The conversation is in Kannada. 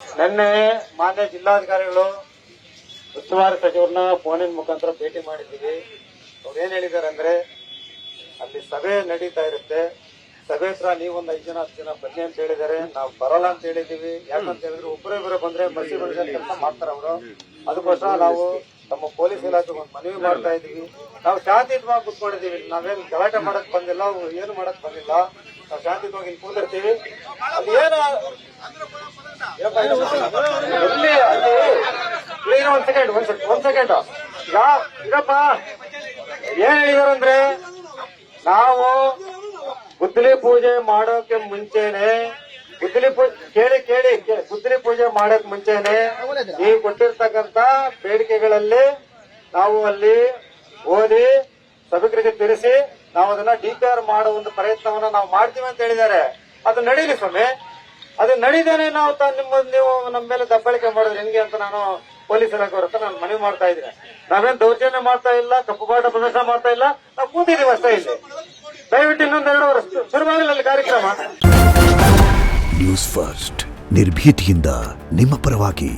ನಿನ್ನೆ ಮಾನ್ಯ ಜಿಲ್ಲಾಧಿಕಾರಿಗಳು ಉಸ್ತುವಾರಿ ಸಚಿವರನ್ನ ಫೋನಿನ ಮುಖಾಂತರ ಭೇಟಿ ಮಾಡಿದ್ದೀವಿ. ಅವ್ರು ಏನ್ ಹೇಳಿದ್ದಾರೆ ಅಂದ್ರೆ ಅಲ್ಲಿ ಸಭೆ ನಡೀತಾ ಇರುತ್ತೆ. ಸಭೆ ಹತ್ರ ನೀವೊಂದು ಐದು ಜನ, ಹತ್ತು ಜನ ಬನ್ನಿ ಅಂತ ಹೇಳಿದ್ದಾರೆ ನಾವು ಬರಲ್ಲ ಅಂತ ಹೇಳಿದೀವಿ ಯಾಕಂತ ಹೇಳಿದ್ರೆ ಒಬ್ಬರೇ ಬಂದ್ರೆ ಮಸಿ ಬಂದ್ರೆ ಕೆಲಸ ಮಾಡ್ತಾರೆ ಅವರು. ಅದಕ್ಕೋಸ್ಕರ ನಾವು ನಮ್ಮ ಪೊಲೀಸ್ ಇಲಾಖೆ ಒಂದು ಮನವಿ ಮಾಡ್ತಾ ಇದೀವಿ ನಾವು ಶಾಂತಿಯುತವಾಗಿ ಕುತ್ಕೊಂಡಿದ್ದೀವಿ. ನಾವೇನು ಗಲಾಟೆ ಮಾಡಕ್ ಬಂದಿಲ್ಲ ಏನು ಮಾಡಕ್ ಬಂದಿಲ್ಲ. ನಾವು ಶಾಂತಿಯುತವಾಗಿ ಕೂತಿರ್ತೀವಿ. ಎಲ್ಲಿ ಅಲ್ಲಿ ಒಂದ್ ಸೆಕೆಂಡ್ ಒಂದ್ ಸೆಕೆಂಡ್ ಒಂದ್ ಸೆಕೆಂಡ್ ಈಗ ಈಗಪ್ಪ ಏನ್ ಹೇಳಿದಾರಂದ್ರೆ ನಾವು ಗುದ್ದಲಿ ಪೂಜೆ ಮಾಡೋಕೆ ಮುಂಚೆನೆ, ಗುದ್ದಲಿ ಪೂಜೆ ಕೇಳಿ ಕೇಳಿ ಗುದ್ದಲಿ ಪೂಜೆ ಮಾಡಕ್ ಮುಂಚೆನೆ ನೀವು ಕೊಟ್ಟಿರ್ತಕ್ಕಂತ ಬೇಡಿಕೆಗಳಲ್ಲಿ ನಾವು ಅಲ್ಲಿ ಓದಿ ಸಭಿಕರಿಗೆ ತಿಳಿಸಿ ನಾವು ಅದನ್ನ ಆರ್ ಮಾಡೋ ಒಂದು ಪ್ರಯತ್ನವನ್ನ ನಾವು ಮಾಡ್ತೀವಿ ಅಂತ ಹೇಳಿದ್ದಾರೆ. ಅದು ನಡೀಲಿ ಸ್ವಾಮಿ. ಅದು ನಡೀದೇನೆ ನಾವು ನಿಮ್ಮ ನೀವು ನಮ್ಮ ಮೇಲೆ ದಬ್ಬಾಳಿಕೆ ಮಾಡಿದ್ರೆ ಹೆಂಗೆ ಅಂತ ನಾನು ಪೊಲೀಸ್ ಇಲಾಖೆಯವ್ರ ಹೊರತ ನಾನು ಮನವಿ ಮಾಡ್ತಾ ಇದ್ದೀನಿ. ನಾವೇನ್ ದೌರ್ಜನ್ಯ ಮಾಡ್ತಾ ಇಲ್ಲ, ಕಪ್ಪು ಬಾಟ ಪ್ರದರ್ಶನ ಮಾಡ್ತಾ ಇಲ್ಲ, ನಾವು ಕೂತಿದ್ದೀವಿ ಅಷ್ಟೇ ಇಲ್ಲಿ. ದಯವಿಟ್ಟು ಇನ್ನೊಂದು ಎರಡು ವರ್ಷ ಶುರುವಾಗಲಿ ಕಾರ್ಯಕ್ರಮ. ನ್ಯೂಸ್ ಫಸ್ಟ್, ನಿರ್ಭೀತಿಯಿಂದ ನಿಮ್ಮ ಪರವಾಗಿ.